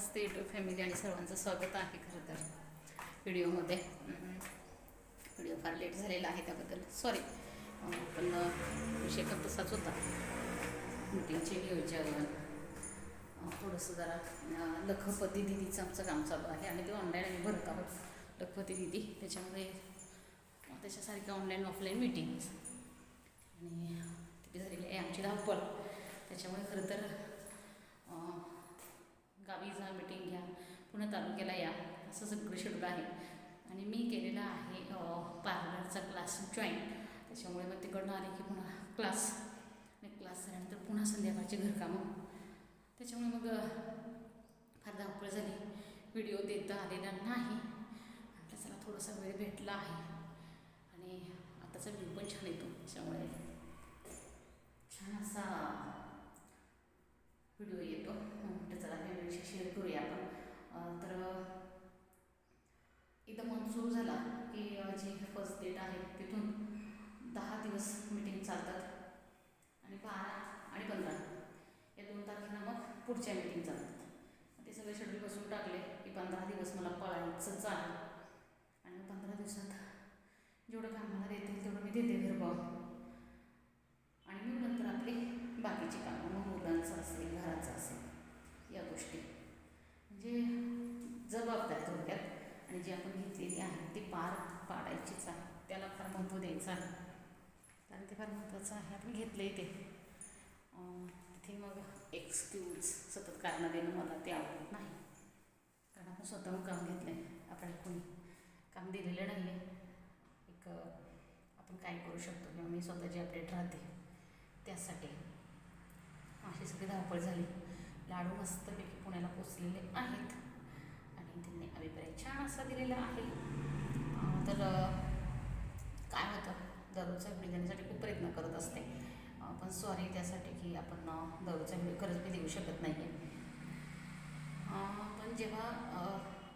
नमस्ते YouTube family आणि सर्वांचं स्वागत आहे खरं तर व्हिडिओमध्ये. व्हिडिओ फार लेट झालेला आहे त्याबद्दल. सॉरी पण विषय फक्त तसाच होता. मीटिंगचे नियोजन थोडंसं जरा लखपती दिदीचं आमचं काम चालू आहे आणि ते ऑनलाईन आम्ही भरत आहोत लखपती दिदी त्याच्यामुळे त्याच्यासारख्या ऑनलाईन ऑफलाईन मीटिंग्स आणि तिथे झालेली आहे आमची धावपळ. त्याच्यामुळे खरं तर गावी जा मिटिंग घ्या. पुन्हा तालुक्याला या. असं सगळं शेड्यूल आहे. आणि मी केलेला आहे पार्लरचा क्लास जॉईन त्याच्यामुळे मग तिकडनं आले की पुन्हा क्लास आणि क्लास झाल्यानंतर पुन्हा संध्याकाळची घरकामं. त्याच्यामुळे मग फार धावपळ झाली. व्हिडिओ देता आलेला नाही. म्हटलं थोडासा वेळ भेटला आहे. आणि आताचा व्ह्यू पण छान येतो. त्याच्यामुळे छान असा व्हिडिओ येतो म्हटलं चला फॅमिलीशी शेअर करूया आपण अं, तर एकदा सुरू झाला की जे फर्स्ट डेट आहे तिथून दहा दिवस मीटिंग चालतात आणि बारा आणि पंधरा. या दोन तारखेला मग पुढच्या मीटिंग चालतात. ते सगळे शेड्यूल बसून टाकले की पंधरा दिवस मला पळायचंच आहे आणि पंधरा दिवसात जेवढं काम मला देतील तेवढं मी देते घरभाव आणि मग नंतर आपली बाकीची कामं मग मुलांचं असेल घराचं असेल या गोष्टी म्हणजे जबाबदारी थोडक्यात आणि जी आपण घेतलेली आहे ती पार पाडायचीच आहे. त्याला फार महत्त्व द्यायचं आहे. कारण ते फार महत्त्वाचं आहे. आपण घेतलं आहे ते तिथे मग एक्सक्यूज सतत कारणं देणं मला ते आवडत नाही. कारण आपण स्वतःहून काम घेतलं आहे आपण कोणी काम दिलेलं नाही आहे एक आपण काय करू शकतो? किंवा मी स्वतःची अपडेट राहते. त्यासाठी. अशी सगळी धावपळ झाली. लाडू मस्तपैकी पुण्याला पोचलेले आहेत. आणि त्यांनी अभिप्राय छान असा दिलेला आहे. तर काय होतं? दररोजचा व्हिडिओ देण्यासाठी खूप प्रयत्न करत असते. पण सॉरी त्यासाठी की आपण दररोजचा व्हिडिओ खरंच मी देऊ शकत नाही आहे पण जेव्हा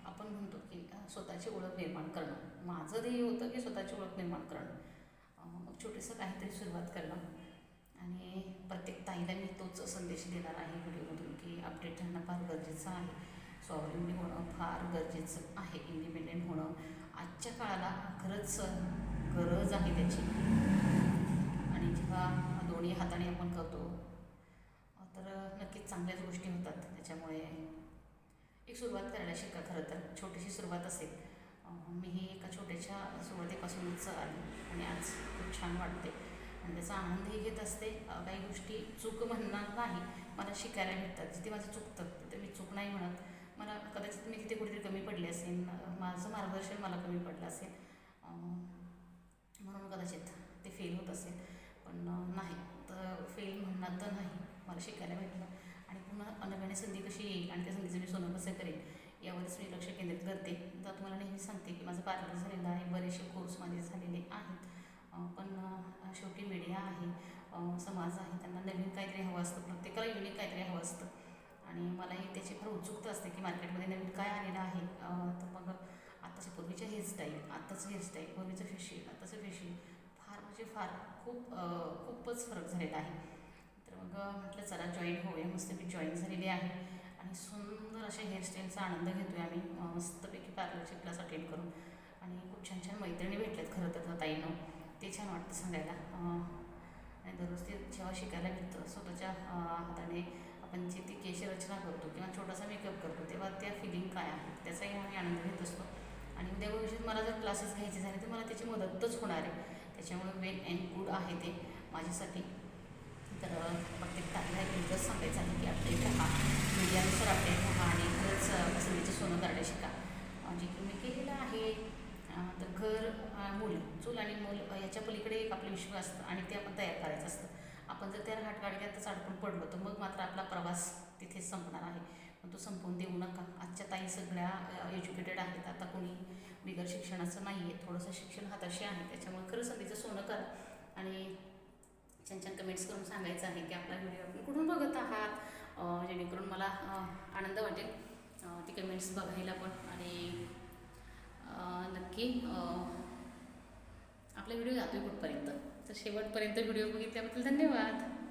आपण म्हणतो की स्वतःची ओळख निर्माण करणं. माझं ध्येय होतं की स्वतःची ओळख निर्माण करणं. मग छोटंसं काहीतरी सुरुवात करणं. आणि प्रत्येक ताईला मी तोच संदेश देणार आहे व्हिडिओमधून की अपडेट राहणं फार गरजेचं आहे. स्वावलंबी होणं फार गरजेचं आहे इंडिपेंडेंट होणं. आजच्या काळाला खरंच गरज आहे त्याची. आणि जेव्हा दोन्ही हाताने आपण करतो तर नक्कीच चांगल्याच गोष्टी होतात. त्याच्यामुळे एक सुरुवात करायला शिका खरं तर. छोटीशी सुरुवात असेल. मी मीही एका छोट्याशा सुरुवातीपासूनच आली आणि आज खूप छान वाटते. आणि त्याचा आनंदही घेत असते. काही गोष्टी चूक म्हणणार नाही. मला शिकायला भेटतात. जिथे माझं चुकतं तिथे मी चूक नाही म्हणत. मला कदाचित मी तिथे कुठेतरी कमी पडली असेल. माझं मार्गदर्शन मला कमी पडलं असेल. म्हणून कदाचित ते फेल होत असेल. पण नाही. तर फेल म्हणणार तर नाही. मला शिकायला भेटलं. आणि पुन्हा नव्याने संधी कशी येईल आणि त्या संधीचं मी सोनं कसं करेल यावरच मी लक्ष केंद्रित करते. तर तुम्हाला नेहमी सांगते की माझं पार्लर झालेलं आहे. बरेचसे कोर्स माझे झालेले आहेत. पण शेवटी मीडिया आहे. समाज आहे. त्यांना नवीन काहीतरी हवं असतं. प्रत्येकाला युनिक काहीतरी हवं असतं. आणि मलाही त्याची फार उत्सुकता असते की मार्केटमध्ये नवीन काय आलेलं आहे. तर मग आत्ताच्या पूर्वीच्या हेअरस्टाईल आत्ताचं हेअरस्टाईल पूर्वीचं फेशियल आत्ताचं फेशियल फार म्हणजे फार खूप खूपच फरक झालेला आहे. तर मग म्हटलं चला जॉईन होऊया मस्त मी जॉईन झालेली आहे. आणि सुंदर अशा हेअरस्टाईलचा आनंद घेतो आहे आम्ही मस्तपैकी पार्लरची क्लास अटेंड करून. आणि खूप छान छान मैत्रिणी भेटल्यात खरं तर ताईनं. ते छान वाटतं सांगायला. आणि दररोज ते जेव्हा शिकायला भेटतं स्वतःच्या हाताने म्हणजे ती केशरचना करतो किंवा छोटासा मेकअप करतो तेव्हा त्या फिलिंग काय आहे? त्याचाही आम्ही आनंद घेत असतो. आणि उद्या भविष्यात मला जर क्लासेस घ्यायचे झाले तर मला त्याची मदतच होणार आहे. त्याच्यामुळे वेल अँड गुड आहे ते माझ्यासाठी. तर प्रत्येक तारीला एकच सांगायचं आहे की अपडेट राहा मीडियानुसार अपडेट राहा आणि खरंच पसंतीचं सोनं करायला शिका. म्हणजे जे की मी केलेलं आहे तर घर मूल चूल आणि मूल याच्या पलीकडे एक आपलं विश्व असतं आणि ते आपण तयार करायचं असतं. आपण जर त्या हाटगाडीतच अडकून पडलो तर मग मात्र आपला प्रवास तिथेच संपणार आहे. पण तो संपवून देऊ नका. आजच्या ताई सगळ्या एज्युकेटेड आहेत. आता कोणी बिगर शिक्षणाचं नाही आहे थोडंसं शिक्षण हाताशी आहे. त्याच्यामुळे खरं संधीचं सोनं करा. आणि छान छान कमेंट्स करून सांगायचं आहे की आपला व्हिडिओ आपण कुठून बघत आहात? जेणेकरून मला आनंद वाटेल. ती कमेंट्स बघायला पण. आणि नक्की आपला व्हिडिओ जातो आहे कुठपर्यंत? तर शेवटपर्यंत व्हिडिओ बघितल्याबद्दल धन्यवाद.